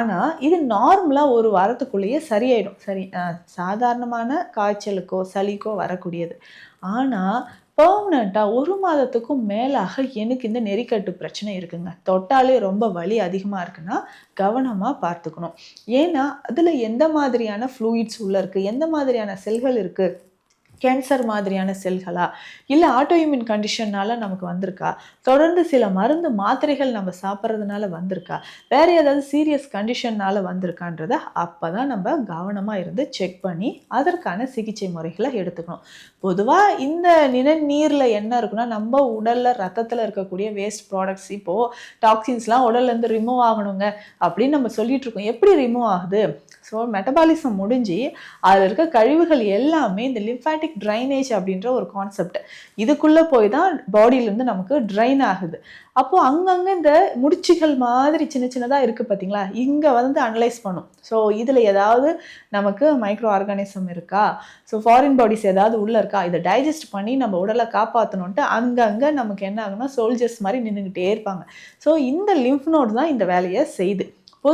ஆனால் இது நார்மலாக ஒரு வாரத்துக்குள்ளேயே சரியாயிடும். சரி சாதாரணமான காய்ச்சலுக்கோ சளிக்கோ வரக்கூடியது. ஆனால் பர்மனண்ட்டாக ஒரு மாதத்துக்கும் மேலாக எனக்கு இந்த நெறிக்கட்டு பிரச்சனை இருக்குங்க. தொட்டாலே ரொம்ப வலி அதிகமாக இருக்குன்னா கவனமாக பார்த்துக்கணும். ஏன்னா அதில் எந்த மாதிரியான ஃப்ளூயிட்ஸ் உள்ளே இருக்குது எந்த மாதிரியான செல்கள் இருக்குது கேன்சர் மாதிரியான செல்களா? இல்லை ஆட்டோஇம்யூன் கண்டிஷன்னால நமக்கு வந்திருக்கா? தொடர்ந்து சில மருந்து மாத்திரைகள் நம்ம சாப்பிட்றதுனால வந்திருக்கா? வேற ஏதாவது சீரியஸ் கண்டிஷன்னால வந்திருக்கான்றத அப்போ தான் நம்ம கவனமாக இருந்து செக் பண்ணி அதற்கான சிகிச்சை முறைகளை எடுத்துக்கணும். பொதுவாக இந்த நிலநீரில் என்ன இருக்குன்னா நம்ம உடலில் ரத்தத்தில் இருக்கக்கூடிய வேஸ்ட் ப்ராடக்ட்ஸ் இப்போது டாக்ஸின்ஸ்லாம் உடல்லேருந்து ரிமூவ் ஆகணுங்க அப்படின்னு நம்ம சொல்லிட்டு இருக்கோம். எப்படி ரிமூவ் ஆகுது? ஸோ மெட்டபாலிசம் முடிஞ்சு அதில் இருக்க கழிவுகள் எல்லாமே இந்த லிம்ஃபேட்டிக் ட்ரைனேஜ் அப்படின்ற ஒரு கான்செப்ட் இதுக்குள்ளே போய் தான் பாடியிலேருந்து நமக்கு ட்ரைன் ஆகுது. அப்போது அங்கங்கே இந்த முடிச்சுகள் மாதிரி சின்ன சின்னதாக இருக்குது பார்த்தீங்களா இங்கே வந்து அனலைஸ் பண்ணும். ஸோ இதில் ஏதாவது நமக்கு மைக்ரோ ஆர்கானிசம் இருக்கா? ஸோ ஃபாரின் பாடிஸ் ஏதாவது உள்ளே இருக்கா? இதை டைஜஸ்ட் பண்ணி நம்ம உடலை காப்பாற்றணுன்ட்டு அங்கங்கே நமக்கு என்ன ஆகுனா சோல்ஜர்ஸ் மாதிரி நின்றுக்கிட்டே இருப்பாங்க. ஸோ இந்த லிம்ஃப் நோட் தான் இந்த வேலையை செய்யுது